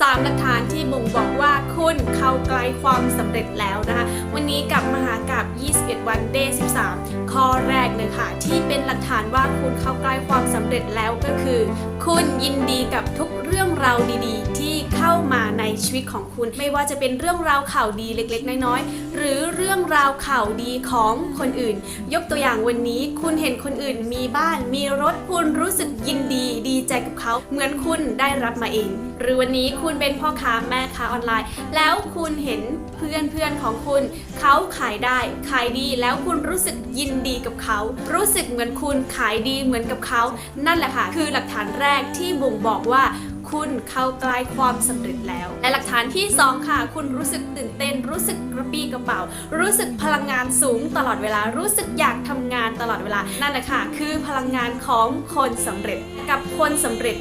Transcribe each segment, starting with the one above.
3 หลักฐานที่บ่งบอกว่าคุณเข้าใกล้ความสำเร็จแล้วนะคะ วันนี้กับมหากับ21 วัน day 13 ข้อแรก เลยค่ะ ที่เป็นหลักฐานว่าคุณเข้าใกล้ความสำเร็จแล้วก็คือ คุณยินดีกับทุกเรื่องราวดีๆ ที่เข้ามาในชีวิตของคุณ ไม่ว่าจะเป็นเรื่องราวข่าวดีเล็กๆ น้อยๆ หรือเรื่องราวข่าวดีของคนอื่น ยกตัวอย่างวันนี้คุณเห็นคนอื่นมีบ้านมีรถคุณรู้สึกยินดีดีใจกับเขา เหมือนคุณได้รับมาเอง หรือวันนี้คุณเป็นพ่อค้าแม่ค้าออนไลน์ แล้วคุณเห็นเพื่อนเพื่อนๆของคุณ เขาขายได้ขายดีแล้วคุณรู้สึกยินดีกับเขารู้สึกเหมือนคุณขายดีเหมือนกับเขา นั่นแหละค่ะ คือหลักฐานแรกที่บ่งบอกว่าคุณเข้าใกล้ความสำเร็จแล้ว และหลักฐานที่ 2 ค่ะ คุณรู้สึกตื่นเต้น รู้สึกกระปี้กระเป๋า รู้สึกพลังงานสูงตลอดเวลา รู้สึกอยากทำงานตลอดเวลา นั่นแหละค่ะ คือพลังงานของคนสำเร็จกับคนสำเร็จ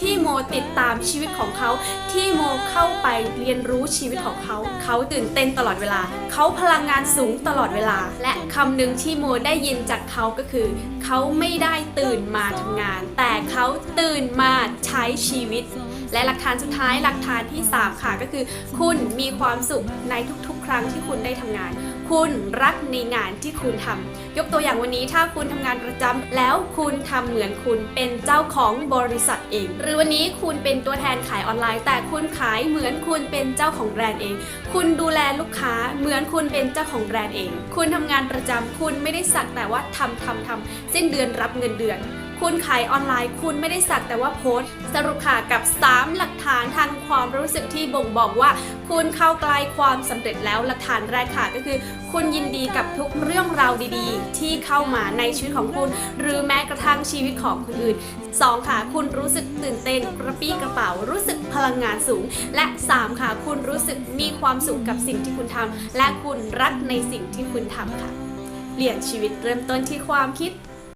ที่โมติดตามชีวิตของเขา ที่โมเข้าไปเรียนรู้ชีวิตของเขา เขาตื่นเต้นตลอดเวลา เขาพลังงานสูงตลอดเวลา และคำหนึ่งที่โมได้ยินจากเขาก็คือ เขาไม่ได้ตื่นมาทำงาน แต่เขาตื่นมาใช้ชีวิตและหลักฐานสุดท้ายหลักฐานที่ 3 ค่ะก็คือ คุณมีความสุขในทุกๆ ครั้งที่คุณได้ทำงาน คุณรักในงานที่คุณทำยกตัวอย่างวันนี้ถ้าคุณทำงานประจำแล้วคุณทำเหมือนคุณเป็นเจ้าของบริษัทเอง หรือวันนี้คุณเป็นตัวแทนขายออนไลน์ แต่คุณขายเหมือนคุณเป็นเจ้าของแบรนด์เอง คุณดูแลลูกค้าเหมือนคุณเป็นเจ้าของแบรนด์เอง คุณทำงานประจำคุณไม่ได้สักแต่ว่าทำทำทำสิ้นเดือนรับเงินเดือน คุณขายออนไลน์ คุณไม่ได้สักแต่ว่าโพสต์ สรุปค่ะกับ 3 หลักฐานทางความรู้สึกที่บ่งบอกว่า คุณเข้าใกล้ความสำเร็จแล้วหลักฐานแรกค่ะก็คือ คุณยินดีกับทุกเรื่องราวดีๆ ที่เข้ามาในชีวิตของคุณ หรือแม้กระทั่งชีวิตของคนอื่น 2 ค่ะ คุณรู้สึกตื่นเต้นกระปี้กระเป๋ารู้สึกพลังงานสูง และ 3 ค่ะ คุณรู้สึกมีความสุขกับสิ่งที่คุณทำและคุณรักในสิ่งที่คุณทำค่ะเปลี่ยนชีวิตเริ่มต้นที่ความคิด